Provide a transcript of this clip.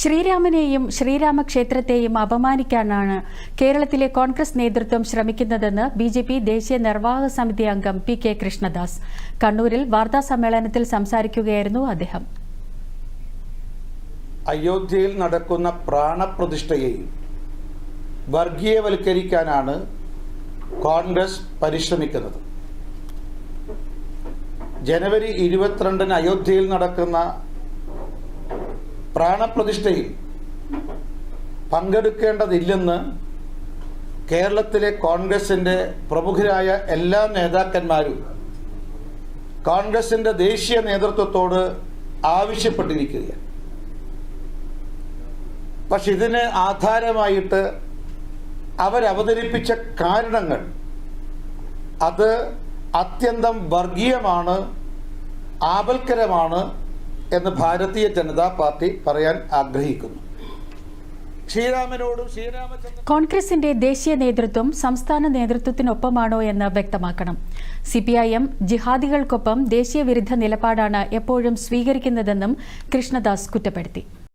ശ്രീരാമനെയും ശ്രീരാമക്ഷേത്രത്തെയും അപമാനിക്കാനാണ് കേരളത്തിലെ കോൺഗ്രസ് നേതൃത്വം ശ്രമിക്കുന്നതെന്ന് ബി ജെ പി ദേശീയ നിർവാഹക സമിതി അംഗം പി കെ കൃഷ്ണദാസ്. കണ്ണൂരിൽ വാർത്താസമ്മേളനത്തിൽ സംസാരിക്കുകയായിരുന്നു അദ്ദേഹം. അയോധ്യയിൽ നടക്കുന്ന പ്രാണപ്രതിഷ്ഠയെയും വർഗീയവൽക്കരിക്കാനാണ് കോൺഗ്രസ് പരിശ്രമിക്കുന്നത്. ജനുവരി ഇരുപത്തിരണ്ടിന് അയോധ്യയിൽ നടക്കുന്ന പ്രാണപ്രതിഷ്ഠയിൽ പങ്കെടുക്കേണ്ടതില്ലെന്ന് കേരളത്തിലെ കോൺഗ്രസിന്റെ പ്രമുഖരായ എല്ലാ നേതാക്കന്മാരും കോൺഗ്രസിന്റെ ദേശീയ നേതൃത്വത്തോട് ആവശ്യപ്പെട്ടിരിക്കുകയാണ്. പക്ഷെ ഇതിന് ആധാരമായിട്ട് അവരവതരിപ്പിച്ച കാരണങ്ങൾ അത് അത്യന്തം വർഗീയമാണ് ആപൽക്കരമാണ് എന്ന് ഭാരതീയ ജനതാ പാർട്ടി പറയാൻ ആഗ്രഹിക്കുന്നു. ശ്രീരാമചന്ദ്ര കോൺഗ്രസിന്റെ ദേശീയ നേതൃത്വം സംസ്ഥാന നേതൃത്വത്തിനൊപ്പമാണോ എന്ന് വ്യക്തമാക്കണം. സിപിഐഎം ജിഹാദികൾക്കൊപ്പം ദേശീയ വിരുദ്ധ നിലപാടാണ് എപ്പോഴും സ്വീകരിക്കുന്നതെന്നും കൃഷ്ണദാസ് കുറ്റപ്പെടുത്തി.